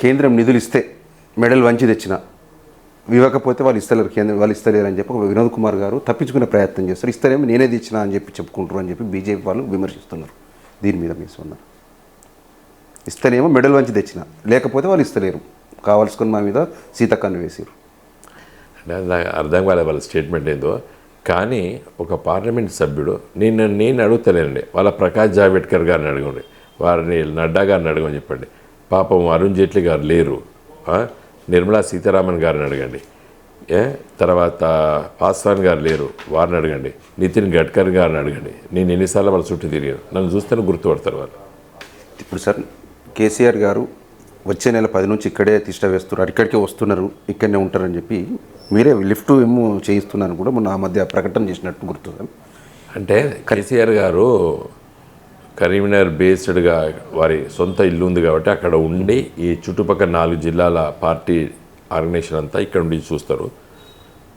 కేంద్రం నిధులు ఇస్తే మెడల్ వంచి తెచ్చిన. ఇవ్వకపోతే వాళ్ళు ఇస్తలేరు కేంద్రం వాళ్ళు ఇస్తలేరు అని చెప్పి ఒక వినోద్ కుమార్ గారు తప్పించుకునే ప్రయత్నం చేస్తారు. ఇస్తారేమో నేనే తెచ్చిన అని చెప్పి చెప్పుకుంటారు అని చెప్పి బీజేపీ వాళ్ళు విమర్శిస్తున్నారు. దీని మీద మీసుకున్నారు స్పందన? ఇస్తేనేమో మెడల్ వంచి తెచ్చిన. లేకపోతే వాళ్ళు ఇస్తలేరు. కావాల్సుకుని మా మీద సీతక్కన్ను వేసారు అంటే నాకు అర్థం కాలేదు వాళ్ళ స్టేట్మెంట్ ఏందో. కానీ ఒక పార్లమెంట్ సభ్యుడు నేను నేను అడుగుతలేనండి వాళ్ళ ప్రకాష్ జావడేకర్ గారిని అడగండి వారిని నడ్డా గారిని అడగమని చెప్పండి. పాపం అరుణ్ జైట్లీ గారు లేరు? నిర్మలా సీతారామన్ గారిని అడగండి. ఏ? తర్వాత పాస్వాన్ గారు లేరు. వారిని అడగండి. నితిన్ గడ్కరీ గారిని అడగండి. నేను ఎన్నిసార్లు వాళ్ళ చుట్టూ తిరిగాను. నన్ను చూస్తేనే గుర్తుపడతారు వాళ్ళు. ఇప్పుడు సార్ కేసీఆర్ గారు వచ్చే నెల పది నుంచి ఇక్కడే తిష్ట వేస్తున్నారు. ఇక్కడికే వస్తున్నారు. ఇక్కడనే ఉంటారని చెప్పి మీరే లిఫ్ట్ ఏమో చేయిస్తున్నారు కూడా మొన్న ఆ మధ్య ప్రకటన చేసినట్టు గుర్తు అంటే కేసీఆర్ గారు కరీంనగర్ బేస్డ్గా వారి సొంత ఇల్లు ఉంది కాబట్టి అక్కడ ఉండి ఈ చుట్టుపక్కల నాలుగు జిల్లాల పార్టీ ఆర్గనైజేషన్ అంతా ఇక్కడ ఉండి చూస్తారు.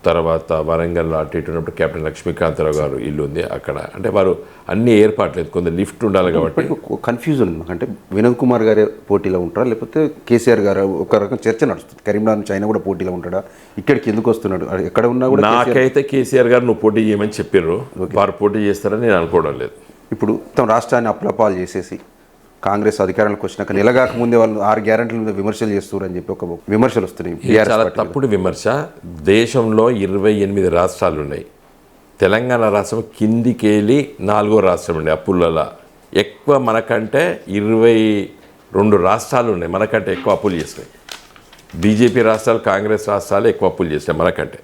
తర్వాత వరంగల్ అటు ఇటు ఉన్నప్పుడు కెప్టెన్ లక్ష్మీకాంతరావు గారు ఇల్లు ఉంది అక్కడ. అంటే వారు అన్ని ఏర్పాట్లు లేదు. కొంత లిఫ్ట్ ఉండాలి కాబట్టి కన్ఫ్యూజన్. అంటే వినోద్ కుమార్ గారే పోటీలో ఉంటారా? లేకపోతే కేసీఆర్ గారు ఒక రకం చర్చ నడుస్తుంది. కరీంనగర్ నుంచి ఆయన కూడా పోటీలో ఉంటాడా? ఇక్కడికి ఎందుకు వస్తున్నాడు? ఎక్కడ ఉన్నా కూడా నాకైతే కేసీఆర్ గారు నువ్వు పోటీ చేయమని చెప్పారు వారు పోటీ చేస్తారని నేను అనుకోవడం లేదు. ఇప్పుడు మొత్తం రాష్ట్రాన్ని అప్లపాలు చేసేసి కాంగ్రెస్ అధికారంలోకి వచ్చినాక నెలగాక ముందే వాళ్ళు ఆరు గ్యారంటీల మీద విమర్శలు చేస్తున్నారు అని చెప్పి ఒక విమర్శలు వస్తున్నాయి చాలా. తప్పుడు విమర్శ. దేశంలో ఇరవై ఎనిమిది రాష్ట్రాలు ఉన్నాయి. తెలంగాణ రాష్ట్రం కిందికేలి నాలుగో రాష్ట్రం అండి అప్పులలో. ఎక్కువ మనకంటే ఇరవై రెండు రాష్ట్రాలు ఉన్నాయి మనకంటే ఎక్కువ అప్పులు చేసినాయి. బీజేపీ రాష్ట్రాలు కాంగ్రెస్ రాష్ట్రాలు ఎక్కువ అప్పులు చేసినాయి మనకంటే.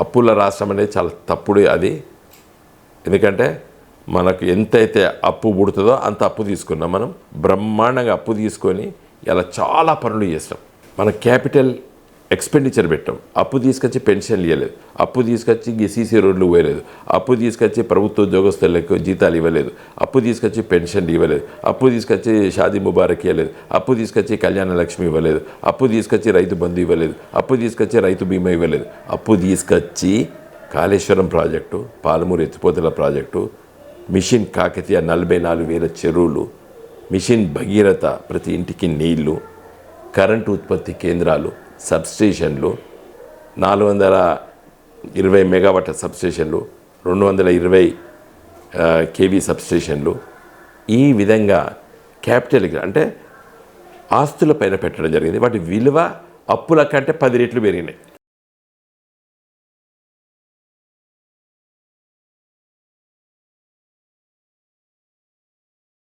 అప్పుల రాష్ట్రం అనేది చాలా తప్పుడు అది. ఎందుకంటే మనకు ఎంతైతే అప్పు పుడుతుందో అంత అప్పు తీసుకున్నాం మనం. బ్రహ్మాండంగా అప్పు తీసుకొని ఇలా చాలా పనులు చేస్తాం. మన క్యాపిటల్ ఎక్స్పెండిచర్ పెట్టాం. అప్పు తీసుకొచ్చి పెన్షన్లు ఇవ్వలేదు. అప్పు తీసుకొచ్చి ఈ సీసీ రోడ్లు పోయలేదు. అప్పు తీసుకొచ్చి ప్రభుత్వ ఉద్యోగస్తులకు జీతాలు ఇవ్వలేదు. అప్పు తీసుకొచ్చి పెన్షన్లు ఇవ్వలేదు. అప్పు తీసుకొచ్చి షాదీ ముబారక్ ఇవ్వలేదు. అప్పు తీసుకొచ్చి కళ్యాణ లక్ష్మి ఇవ్వలేదు. అప్పు తీసుకొచ్చి రైతు బంధు ఇవ్వలేదు. అప్పు తీసుకొచ్చి రైతు బీమా ఇవ్వలేదు. అప్పు తీసుకొచ్చి కాళేశ్వరం ప్రాజెక్టు పాలమూరు ఎత్తిపోతల ప్రాజెక్టు మిషన్ కాకతీయ నలభై నాలుగు వేల చెరువులు మిషన్ భగీరథ ప్రతి ఇంటికి నీళ్ళు కరెంటు ఉత్పత్తి కేంద్రాలు సబ్స్టేషన్లు నాలుగు వందల ఇరవై మెగావాట్ల సబ్స్టేషన్లు రెండు వందల ఇరవై కేవీ సబ్స్టేషన్లు. ఈ విధంగా క్యాపిటల్ అంటే ఆస్తుల పైన పెట్టడం జరిగింది. వాటి విలువ అప్పుల కంటే పది రెట్లు పెరిగినాయి.